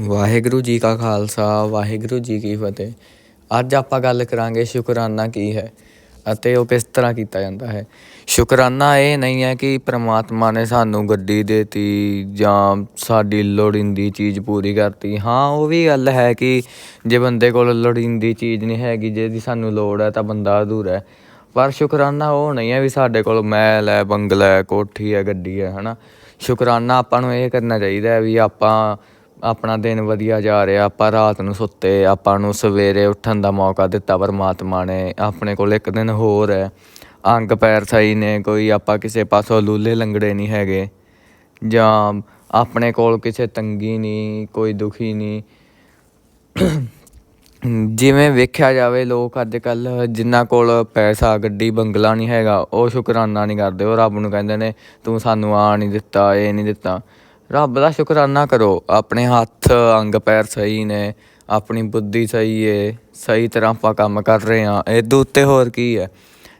ਵਾਹਿਗੁਰੂ ਜੀ ਕਾ ਖਾਲਸਾ, ਵਾਹਿਗੁਰੂ ਜੀ ਕੀ ਫਤਿਹ। ਅੱਜ ਆਪਾਂ ਗੱਲ ਕਰਾਂਗੇ ਸ਼ੁਕਰਾਨਾ ਕੀ ਹੈ ਅਤੇ ਉਹ ਕਿਸ ਤਰ੍ਹਾਂ ਕੀਤਾ ਜਾਂਦਾ ਹੈ। ਸ਼ੁਕਰਾਨਾ ਇਹ ਨਹੀਂ ਹੈ ਕਿ ਪ੍ਰਮਾਤਮਾ ਨੇ ਸਾਨੂੰ ਗੱਡੀ ਦੇਤੀ ਜਾਂ ਸਾਡੀ ਲੋੜੀਂਦੀ ਚੀਜ਼ ਪੂਰੀ ਕਰਤੀ। ਹਾਂ, ਉਹ ਵੀ ਗੱਲ ਹੈ ਕਿ ਜੇ ਬੰਦੇ ਕੋਲ ਲੋੜੀਂਦੀ ਚੀਜ਼ ਨਹੀਂ ਹੈਗੀ, ਜਿਹਦੀ ਸਾਨੂੰ ਲੋੜ ਹੈ ਤਾਂ ਬੰਦਾ ਅਧੂਰਾ ਹੈ। ਪਰ ਸ਼ੁਕਰਾਨਾ ਉਹ ਨਹੀਂ ਹੈ ਵੀ ਸਾਡੇ ਕੋਲ ਮਹਿਲ ਹੈ, ਬੰਗਲਾ ਹੈ, ਕੋਠੀ ਹੈ, ਗੱਡੀ ਹੈ, ਹਨਾ। ਸ਼ੁਕਰਾਨਾ ਆਪਾਂ ਨੂੰ ਇਹ ਕਰਨਾ ਚਾਹੀਦਾ ਹੈ ਵੀ ਆਪਾਂ ਆਪਣਾ ਦਿਨ ਵਧੀਆ ਜਾ ਰਿਹਾ, ਆਪਾਂ ਰਾਤ ਨੂੰ ਸੁੱਤੇ, ਆਪਾਂ ਨੂੰ ਸਵੇਰੇ ਉੱਠਣ ਦਾ ਮੌਕਾ ਦਿੱਤਾ ਪਰਮਾਤਮਾ ਨੇ, ਆਪਣੇ ਕੋਲ ਇੱਕ ਦਿਨ ਹੋਰ ਹੈ। ਅੰਗ ਪੈਰ ਸਹੀ ਨੇ, ਕੋਈ ਆਪਾਂ ਕਿਸੇ ਪਾਸੋਂ ਲੂਲੇ ਲੰਗੜੇ ਨਹੀਂ ਹੈਗੇ। ਜਾਂ ਆਪਣੇ ਕੋਲ ਕਿਸੇ ਤੰਗੀ ਨਹੀਂ, ਕੋਈ ਦੁਖੀ ਨਹੀਂ। ਜਿਵੇਂ ਵੇਖਿਆ ਜਾਵੇ, ਲੋਕ ਅੱਜ ਕੱਲ ਜਿਨ੍ਹਾਂ ਕੋਲ ਪੈਸਾ, ਗੱਡੀ, ਬੰਗਲਾ ਨਹੀਂ ਹੈਗਾ, ਉਹ ਸ਼ੁਕਰਾਨਾ ਨਹੀਂ ਕਰਦੇ, ਉਹ ਰੱਬ ਨੂੰ ਕਹਿੰਦੇ ਨੇ, ਤੂੰ ਸਾਨੂੰ ਆ ਨਹੀਂ ਦਿੱਤਾ, ਇਹ ਨਹੀਂ ਦਿੱਤਾ। ਰੱਬ ਦਾ ਸ਼ੁਕਰਾਨਾ ਕਰੋ, ਆਪਣੇ ਹੱਥ, ਅੰਗ ਪੈਰ ਸਹੀ ਨੇ, ਆਪਣੀ ਬੁੱਧੀ ਸਹੀ ਏ, ਸਹੀ ਤਰ੍ਹਾਂ ਆਪਾਂ ਕੰਮ ਕਰ ਰਹੇ ਹਾਂ। ਇਹਦੇ ਉੱਤੇ ਹੋਰ ਕੀ ਹੈ?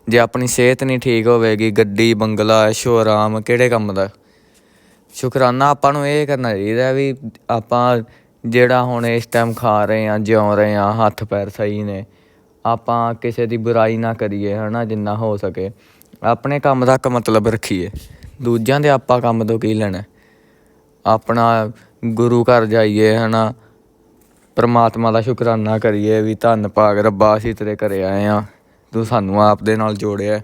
ਜੇ ਆਪਣੀ ਸਿਹਤ ਨਹੀਂ ਠੀਕ ਹੋਵੇਗੀ, ਗੱਡੀ, ਬੰਗਲਾ ਐਸ਼ੋ ਆਰਾਮ ਕਿਹੜੇ ਕੰਮ ਦਾ? ਸ਼ੁਕਰਾਨਾ ਆਪਾਂ ਨੂੰ ਇਹ ਕਰਨਾ ਚਾਹੀਦਾ ਵੀ ਆਪਾਂ ਜਿਹੜਾ ਹੁਣ ਇਸ ਟਾਈਮ ਖਾ ਰਹੇ ਹਾਂ, ਜਿਉਂ ਰਹੇ ਹਾਂ, ਹੱਥ ਪੈਰ ਸਹੀ ਨੇ, ਆਪਾਂ ਕਿਸੇ ਦੀ ਬੁਰਾਈ ਨਾ ਕਰੀਏ, ਹਨਾ, ਜਿੰਨਾ ਹੋ ਸਕੇ। ਆਪਣੇ ਕੰਮ ਤੱਕ ਮਤਲਬ ਰੱਖੀਏ। ਦੂਜਿਆਂ ਦੇ ਆਪਾਂ ਕੰਮ ਤੋਂ ਕੀ ਲੈਣਾ? ਆਪਣਾ ਗੁਰੂ ਘਰ ਜਾਈਏ ਹੈ ਨਾ ਪਰਮਾਤਮਾ ਦਾ ਸ਼ੁਕਰਾਨਾ ਕਰੀਏ ਵੀ ਧੰਨ ਭਾਗ ਰੱਬਾ, ਅਸੀਂ ਤੇਰੇ ਘਰੇ ਆਏ ਆ। ਤੂੰ ਸਾਨੂੰ ਆਪ ਦੇ ਨਾਲ ਜੋੜਿਆ।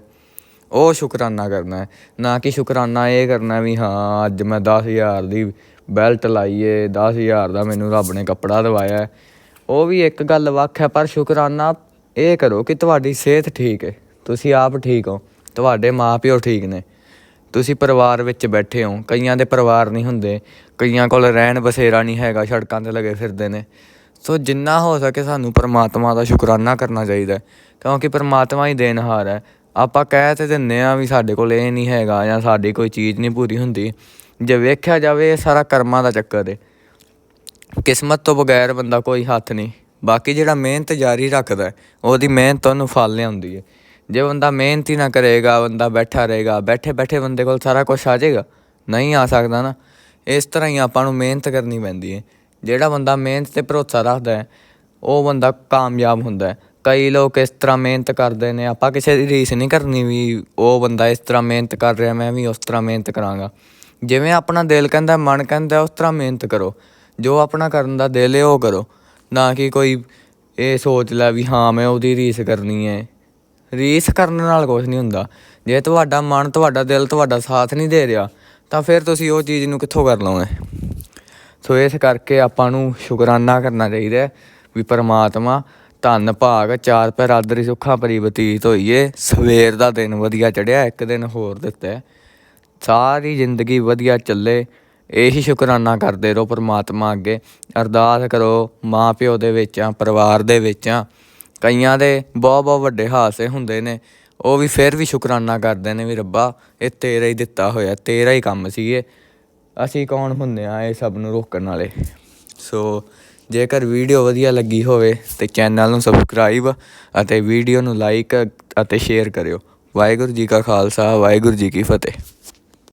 ਉਹ ਸ਼ੁਕਰਾਨਾ ਕਰਨਾ ਨਾ ਕਿ ਸ਼ੁਕਰਾਨਾ ਇਹ ਕਰਨਾ ਵੀ, ਹਾਂ, ਅੱਜ ਮੈਂ 10000 ਦੀ ਬੈਲਟ ਲਾਈਏ 10000 ਦਾ ਮੈਨੂੰ ਰੱਬ ਨੇ ਕੱਪੜਾ ਦਵਾਇਆ। ਉਹ ਵੀ ਇੱਕ ਗੱਲ ਵੱਖ ਹੈ, ਪਰ ਸ਼ੁਕਰਾਨਾ ਇਹ ਕਰੋ ਕਿ ਤੁਹਾਡੀ ਸਿਹਤ ਠੀਕ ਹੈ। ਤੁਸੀਂ ਆਪ ਠੀਕ ਹੋ। ਤੁਹਾਡੇ ਮਾਪਿਓ ਠੀਕ ਨੇ। ਤੁਸੀਂ ਪਰਿਵਾਰ ਵਿੱਚ ਬੈਠੇ ਹੋ। ਕਈਆਂ ਦੇ ਪਰਿਵਾਰ ਨਹੀਂ ਹੁੰਦੇ। ਕਈਆਂ ਕੋਲ ਰਹਿਣ ਬਸੇਰਾ ਨਹੀਂ ਹੈਗਾ, ਸੜਕਾਂ ਤੇ ਲੱਗੇ ਫਿਰਦੇ ਨੇ। ਸੋ ਜਿੰਨਾ ਹੋ ਸਕੇ ਸਾਨੂੰ ਪਰਮਾਤਮਾ ਦਾ ਸ਼ੁਕਰਾਨਾ ਕਰਨਾ ਚਾਹੀਦਾ ਕਿਉਂਕਿ ਪਰਮਾਤਮਾ ਹੀ ਦੇਣਹਾਰ ਹੈ। ਆਪਾਂ ਕਹਿ ਤੇ ਦਿੰਨੇ ਆ ਵੀ ਸਾਡੇ ਕੋਲ ਇਹ ਨਹੀਂ ਹੈਗਾ ਜਾਂ ਸਾਡੀ ਕੋਈ ਚੀਜ਼ ਨਹੀਂ ਪੂਰੀ ਹੁੰਦੀ। ਜੇ ਵੇਖਿਆ ਜਾਵੇ ਇਹ ਸਾਰਾ ਕਰਮਾਂ ਦਾ ਚੱਕਰ ਹੈ ਕਿਸਮਤ ਤੋਂ ਬਗੈਰ ਬੰਦਾ ਕੋਈ ਹੱਥ ਨਹੀਂ। ਬਾਕੀ ਜਿਹੜਾ ਮਿਹਨਤ ਜਾਰੀ ਰੱਖਦਾ ਉਹਦੀ ਮਿਹਨਤ ਉਹਨੂੰ ਫਲ ਲਿਆਉਂਦੀ ਹੈ ਜੇ ਬੰਦਾ ਮਿਹਨਤ ਹੀ ਨਾ ਕਰੇਗਾ, ਬੰਦਾ ਬੈਠਾ ਰਹੇਗਾ, ਬੈਠੇ ਬੈਠੇ ਬੰਦੇ ਕੋਲ ਸਾਰਾ ਕੁਝ ਆ ਜਾਏਗਾ, ਨਹੀਂ ਆ ਸਕਦਾ ਨਾ। ਇਸ ਤਰ੍ਹਾਂ ਹੀ ਆਪਾਂ ਨੂੰ ਮਿਹਨਤ ਕਰਨੀ ਪੈਂਦੀ ਹੈ। ਜਿਹੜਾ ਬੰਦਾ ਮਿਹਨਤ ਤੇ ਭਰੋਸਾ ਰੱਖਦਾ ਹੈ, ਉਹ ਬੰਦਾ ਕਾਮਯਾਬ ਹੁੰਦਾ ਹੈ। ਕਈ ਲੋਕ ਇਸ ਤਰ੍ਹਾਂ ਮਿਹਨਤ ਕਰਦੇ ਨੇ, ਆਪਾਂ ਕਿਸੇ ਦੀ ਰੀਸ ਨਹੀਂ ਕਰਨੀ ਵੀ ਉਹ ਬੰਦਾ ਇਸ ਤਰ੍ਹਾਂ ਮਿਹਨਤ ਕਰ ਰਿਹਾ, ਮੈਂ ਵੀ ਉਸ ਤਰ੍ਹਾਂ ਮਿਹਨਤ ਕਰਾਂਗਾ। ਜਿਵੇਂ ਆਪਣਾ ਦਿਲ ਕਹਿੰਦਾ, ਮਨ ਕਹਿੰਦਾ, ਉਸ ਤਰ੍ਹਾਂ ਮਿਹਨਤ ਕਰੋ। ਜੋ ਆਪਣਾ ਕਰਨ ਦਾ ਦਿਲ ਹੈ, ਉਹ ਕਰੋ। ਨਾ ਕਿ ਕੋਈ ਇਹ ਸੋਚ ਲੈ ਵੀ ਹਾਂ, ਮੈਂ ਉਹਦੀ ਰੀਸ ਕਰਨੀ ਹੈ। ਰੀਸ ਕਰਨ ਨਾਲ ਕੁਝ ਨਹੀਂ ਹੁੰਦਾ। ਜੇ ਤੁਹਾਡਾ ਮਨ, ਤੁਹਾਡਾ ਦਿਲ, ਤੁਹਾਡਾ ਸਾਥ ਨਹੀਂ ਦੇ ਰਿਹਾ, ਤਾਂ ਫਿਰ ਤੁਸੀਂ ਉਹ ਚੀਜ਼ ਨੂੰ ਕਿੱਥੋਂ ਕਰ ਲਓਗੇ? ਸੋ ਇਸ ਕਰਕੇ ਆਪਾਂ ਨੂੰ ਸ਼ੁਕਰਾਨਾ ਕਰਨਾ ਚਾਹੀਦਾ ਵੀ ਪਰਮਾਤਮਾ ਧੰਨ ਭਾਗ, ਚਾਰ ਪੈ ਰਾਦਰੀ ਸੁੱਖਾਂ ਭਰੀ ਬਤੀਤ ਹੋਈਏ। ਸਵੇਰ ਦਾ ਦਿਨ ਵਧੀਆ ਚੜਿਆ ਇੱਕ ਦਿਨ ਹੋਰ ਦਿੱਤਾ ਸਾਰੀ ਜ਼ਿੰਦਗੀ ਵਧੀਆ ਚੱਲੇ, ਇਹੀ ਸ਼ੁਕਰਾਨਾ ਕਰਦੇ ਰਹੋ ਪਰਮਾਤਮਾ ਅੱਗੇ। ਅਰਦਾਸ ਕਰੋ ਮਾਂ ਪਿਓ ਦੇ ਵਿੱਚ ਆ, ਪਰਿਵਾਰ ਦੇ ਵਿੱਚ ਆ। ਕਈਆਂ ਦੇ ਬਹੁਤ ਬਹੁਤ ਵੱਡੇ ਹਾਸੇ ਹੁੰਦੇ ਨੇ। ਉਹ ਵੀ ਫਿਰ ਵੀ ਸ਼ੁਕਰਾਨਾ ਕਰਦੇ ਨੇ ਵੀ ਰੱਬਾ, ਇਹ ਤੇਰਾ ਹੀ ਦਿੱਤਾ ਹੋਇਆ, ਤੇਰਾ ਹੀ ਕੰਮ ਸੀ ਇਹ। ਅਸੀਂ ਕੌਣ ਹੁੰਦੇ ਆ ਇਹ ਸਭ ਨੂੰ ਰੋਕਣ ਵਾਲੇ? ਸੋ ਜੇਕਰ ਵੀਡੀਓ ਵਧੀਆ ਲੱਗੀ ਹੋਵੇ ਤੇ ਚੈਨਲ ਨੂੰ ਸਬਸਕ੍ਰਾਈਬ ਅਤੇ ਵੀਡੀਓ ਨੂੰ ਲਾਈਕ ਅਤੇ ਸ਼ੇਅਰ ਕਰਿਓ। ਵਾਹਿਗੁਰੂ ਜੀ ਕਾ ਖਾਲਸਾ, ਵਾਹਿਗੁਰੂ ਜੀ ਕੀ ਫਤਿਹ।